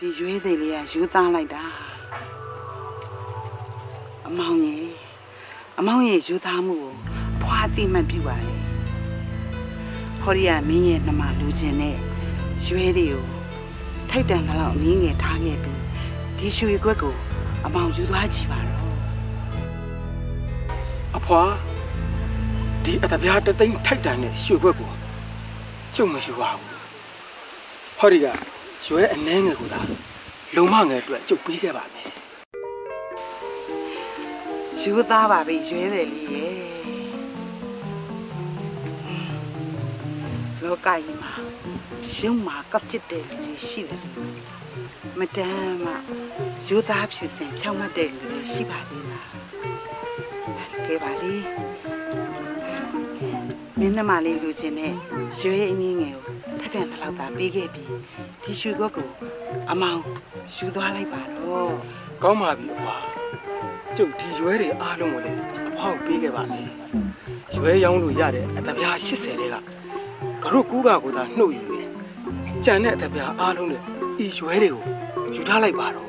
ဒီရွေးသေးလေးကယူသားလိုက်တာအမောင်ကြီးအမောင်ရဲ့ယူသားမှုကိုဖွာတိမှတ်ပြုပါလေဟောရီယာမင်းရဲ့နှမလူချင်းနဲ့ရွေးတွေကိုထိုက်တန်သလောက်အနည်းငယ်ထားခဲ့ပြီးဒီရွှေခွက်ကိုအမောင်ယူသွားကြည့်ပါတော့အဖွာဒီအတပြားတသိန်းထိုက်တန်တဲ့ရွှေဘွက်ကိုကျုံမယူပါဘူးဟောဒီက ရွှဲအနှဲငယ်ကိုသာလုံမငယ်အတွက်ကျုပ်ပေးခဲ့ပါမယ်ယူသားပါပဲရွေးတယ်လေးရဲ့လောကကြီးမှာရှုံးမှာကပ်ချစ်တဲ့လူတွေရှိတယ်လို့မတမ်းမှယူသားဖြူစင်ဖြောင်းမတ်တဲ့လူတွေရှိပါသေးလားကဲပါလေ မင်းနှမလေးလူချင်းနဲ့ရွေးအင်းကြီးငယ်ကိုထက်တန်တဲ့လောက်သာပေးခဲ့ပြီးဒီရွှေကွက်ကိုအမောင်ယူသွားလိုက်ပါတော့ကောင်းပါပြီအဖွာကျုပ်ဒီရွဲတွေအားလုံးကိုလည်းအဖွာကိုပေးခဲ့ပါမယ်ရွဲရောင်းလို့ရတဲ့အတပြား80တဲ့ကကရုတ်ကူးကကိုသာနှုတ်ယူရင်ကြံတဲ့အတပြားအားလုံးနဲ့ဤရွဲတွေကိုယူထားလိုက်ပါတော့